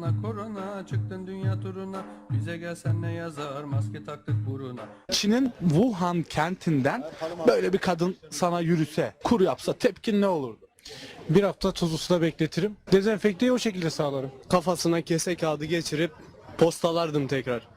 korona korona çıktın dünya turuna bize gelsen ne yazar maske taktık buruna Çin'in Wuhan kentinden böyle bir kadın sana yürüse, kur yapsa tepkin ne olurdu? Bir hafta tuzlu suda bekletirim. Dezenfekteyi o şekilde sağlarım. Kafasına kese kağıdı geçirip postalardım tekrar.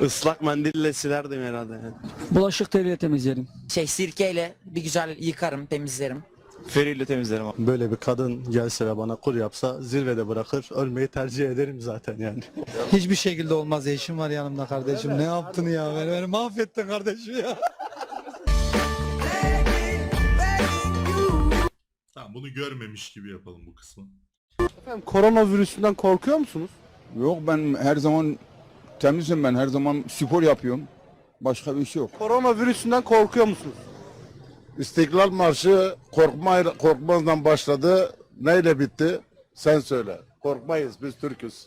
Islak mendille silerdim herhalde. yani. Bulaşık teliyle temizlerim. Şey sirkeyle bir güzel yıkarım, temizlerim. Feriyle temizlerim abi. Böyle bir kadın gelse ve bana kur yapsa zirvede bırakır ölmeyi tercih ederim zaten yani. Hiçbir şekilde olmaz. Eşim var yanımda kardeşim. Ne yaptın ya? Beni, beni mahvettin kardeşim ya. Tamam bunu görmemiş gibi yapalım bu kısmı. Efendim koronavirüsünden korkuyor musunuz? Yok ben her zaman temizim ben her zaman spor yapıyorum. Başka bir şey yok. Koronavirüsünden korkuyor musunuz? İstiklal Marşı korkma korkmazdan başladı. Neyle bitti? Sen söyle. Korkmayız biz Türk'üz.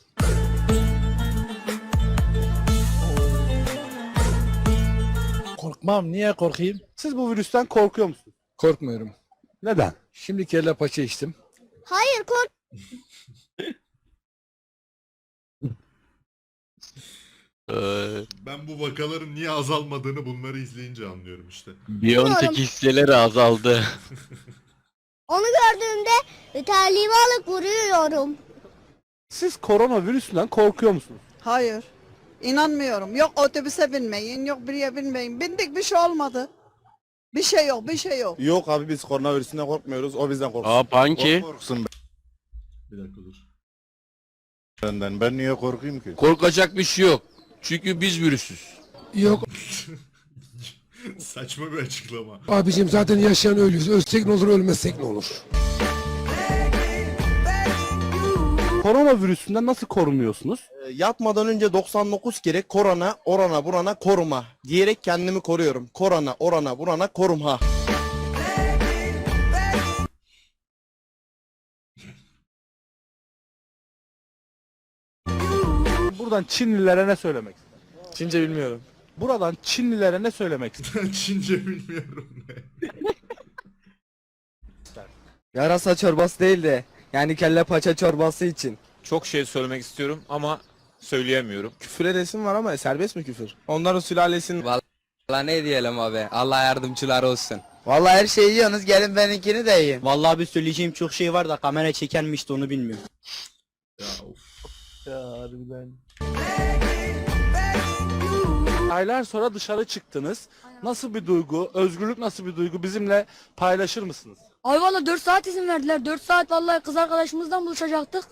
Korkmam. Niye korkayım? Siz bu virüsten korkuyor musunuz? Korkmuyorum. Neden? Şimdi kelle paça içtim. Hayır kork Ben bu vakaların niye azalmadığını bunları izleyince anlıyorum işte. Biyontek hisseleri azaldı. onu gördüğümde terliğimi alıp vuruyorum. Siz koronavirüsünden korkuyor musunuz? Hayır. İnanmıyorum. Yok otobüse binmeyin, yok buraya binmeyin. Bindik bir şey olmadı. Bir şey yok, bir şey yok. Yok abi biz koronavirüsünden korkmuyoruz. O bizden korksun. Aa panki. Korksun Bir dakika dur. benden. Ben niye korkayım ki? Korkacak bir şey yok. Çünkü biz virüsüz. Yok Saçma bir açıklama. abicim zaten yaşayan ölüyoruz. Ölsek ne olur ölmezsek ne olur. Koronavirüsünden nasıl korunuyorsunuz? Ee, Yatmadan önce 99 kere korona, orana, burana, koruma diyerek kendimi koruyorum. Korona, orana, burana, koruma. Buradan Çinlilere ne söylemek istersiniz? Çince bilmiyorum. Buradan Çinlilere ne söylemek istersiniz? Ben Çince bilmiyorum ne. Yarasa çorbası değil de yani kelle paça çorbası için. Çok şey söylemek istiyorum ama söyleyemiyorum. Küfür edesim var ama serbest mi küfür? Onların sülalesinin... Valla ne diyelim abi. Allah yardımcılar olsun. Vallahi her şeyi yiyorsunuz gelin benimkini de yiyin. Vallahi bir söyleyeceğim çok şey var da kamera çekermiş de onu bilmiyorum. Ya of. Ya harbiden. Aylar sonra dışarı çıktınız. Nasıl bir duygu, özgürlük nasıl bir duygu bizimle paylaşır mısınız? Ay valla 4 saat izin verdiler. 4 saat vallahi kız arkadaşımızdan buluşacaktık.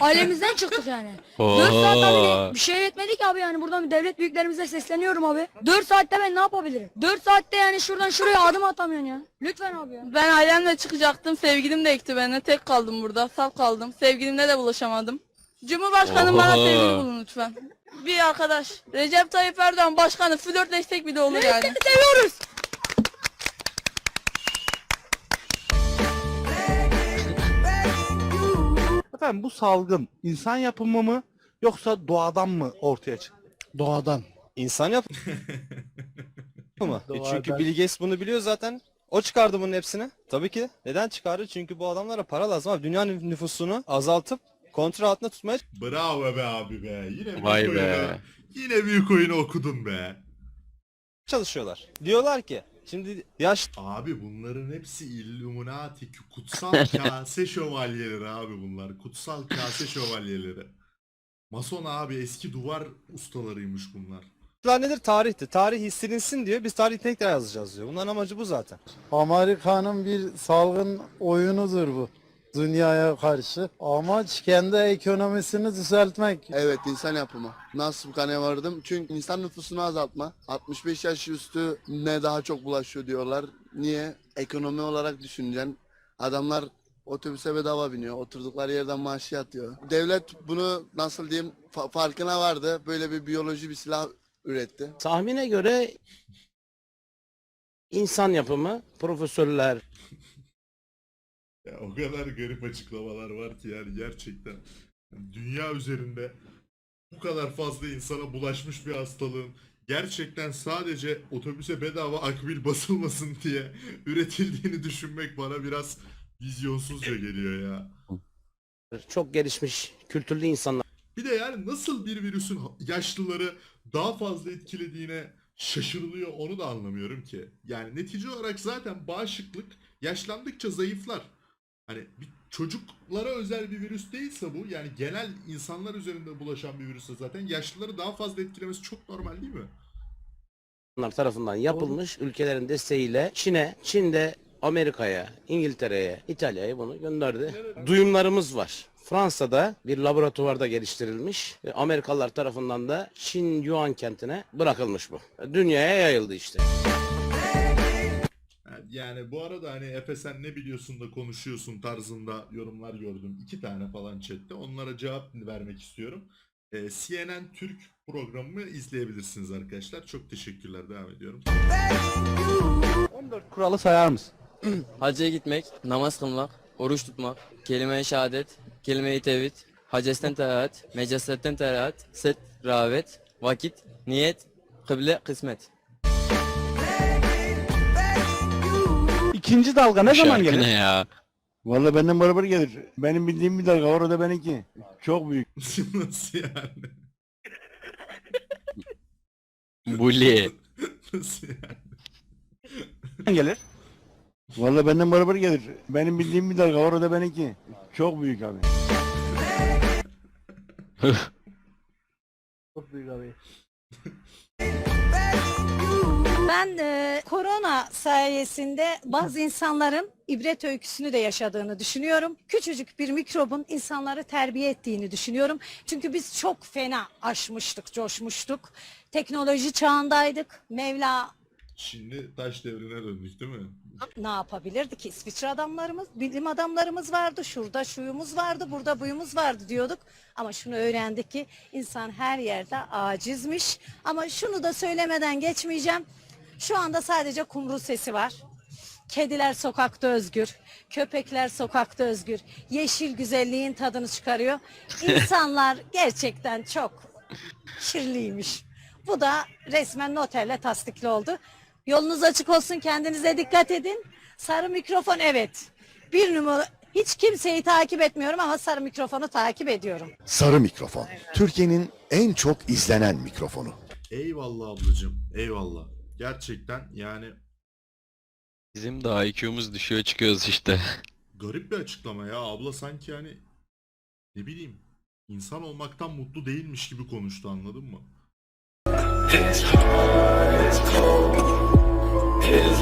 Ailemizden çıktık yani. 4 saat abi bir şey etmedik abi yani buradan devlet büyüklerimize sesleniyorum abi. 4 saatte ben ne yapabilirim? 4 saatte yani şuradan şuraya adım atamıyorsun ya. Lütfen abi ya. Ben ailemle çıkacaktım, sevgilim de ekti beni. Tek kaldım burada, saf kaldım. Sevgilimle de buluşamadım. Cumhurbaşkanım bana sevgili bulun lütfen. Bir arkadaş, Recep Tayyip Erdoğan başkanı flörtleşsek bile olur yani. Seviyoruz. Efendim bu salgın insan yapımı mı yoksa doğadan mı ortaya çıktı? Doğadan. İnsan yap mı? E çünkü Bill Gates bunu biliyor zaten. O çıkardı bunun hepsini. Tabii ki. Neden çıkardı? Çünkü bu adamlara para lazım abi. Dünya nüfusunu azaltıp kontrol altında tutmaya Bravo be abi be. Yine büyük Vay oyunu. be. Yine büyük oyunu okudun be. çalışıyorlar. Diyorlar ki şimdi yaş Abi bunların hepsi Illuminati kutsal kase şövalyeleri abi bunlar. Kutsal kase şövalyeleri. Mason abi eski duvar ustalarıymış bunlar. Lan nedir? Tarihti. Tarih silinsin diyor. Biz tarihi tekrar yazacağız diyor. Bunların amacı bu zaten. Amerika'nın bir salgın oyunudur bu. Dünyaya karşı. Amaç kendi ekonomisini düzeltmek. Evet insan yapımı. Nasıl bu kanıya vardım? Çünkü insan nüfusunu azaltma. 65 yaş üstü ne daha çok bulaşıyor diyorlar. Niye? Ekonomi olarak düşüneceksin. Adamlar otobüse bedava biniyor. Oturdukları yerden maaşı yatıyor. Devlet bunu nasıl diyeyim fa- farkına vardı. Böyle bir biyoloji bir silah üretti. Tahmine göre insan yapımı profesörler Ya o kadar garip açıklamalar var ki yani gerçekten. Dünya üzerinde bu kadar fazla insana bulaşmış bir hastalığın gerçekten sadece otobüse bedava akbil basılmasın diye üretildiğini düşünmek bana biraz vizyonsuzca geliyor ya. çok gelişmiş kültürlü insanlar Bir de yani nasıl bir virüsün yaşlıları daha fazla etkilediğine şaşırılıyor onu da anlamıyorum ki. Yani netice olarak zaten bağışıklık yaşlandıkça zayıflar. Hani bir çocuklara özel bir virüs değilse bu yani genel insanlar üzerinde bulaşan bir virüsse zaten yaşlıları daha fazla etkilemesi çok normal değil mi? Onlar tarafından yapılmış ülkelerin desteğiyle Çin'e, Çin'de Amerika'ya, İngiltere'ye, İtalya'ya bunu gönderdi. Duyumlarımız var. Fransa'da bir laboratuvarda geliştirilmiş. e, Amerikalılar tarafından da Çin Yuan kentine bırakılmış bu. Dünyaya yayıldı işte. Yani bu arada hani Efe sen ne biliyorsun da konuşuyorsun tarzında yorumlar gördüm. iki tane falan chatte. Onlara cevap vermek istiyorum. Ee, CNN Türk programımı izleyebilirsiniz arkadaşlar. Çok teşekkürler. Devam ediyorum. 14 kuralı sayar mısın? Hacca gitmek, namaz kılmak, oruç tutmak, kelime-i şehadet, kelime-i tevhid, hacesten terahat, mecasetten terahat, set, ravet, vakit, niyet, kıble, kısmet. İkinci dalga ne zaman gelir? ya? Vallahi benden beraber gelir. Benim bildiğim bir dalga var o da benimki. Çok büyük. Nasıl yani? Bully. Nasıl yani? gelir? Vallahi benden beraber gelir. Benim bildiğim bir dalga var o da benimki. Çok büyük abi. Çok büyük abi. Ben e, korona sayesinde bazı insanların ibret öyküsünü de yaşadığını düşünüyorum. Küçücük bir mikrobun insanları terbiye ettiğini düşünüyorum. Çünkü biz çok fena aşmıştık, coşmuştuk. Teknoloji çağındaydık. Mevla Şimdi taş devrine döndük değil mi? ne yapabilirdi ki? İsviçre adamlarımız, bilim adamlarımız vardı. Şurada şuyumuz vardı, burada buyumuz vardı diyorduk. Ama şunu öğrendik ki insan her yerde acizmiş. Ama şunu da söylemeden geçmeyeceğim. Şu anda sadece kumru sesi var. Kediler sokakta özgür, köpekler sokakta özgür. Yeşil güzelliğin tadını çıkarıyor. İnsanlar gerçekten çok kirliymiş. Bu da resmen noterle tasdikli oldu. Yolunuz açık olsun, kendinize dikkat edin. Sarı mikrofon evet. Bir numara hiç kimseyi takip etmiyorum ama sarı mikrofonu takip ediyorum. Sarı mikrofon. Türkiye'nin en çok izlenen mikrofonu. Eyvallah ablacığım. Eyvallah. Gerçekten yani Bizim de IQ'muz düşüyor çıkıyoruz işte. garip bir açıklama ya. Abla sanki hani ne bileyim insan olmaktan mutlu değilmiş gibi konuştu anladın mı? His heart is cold. His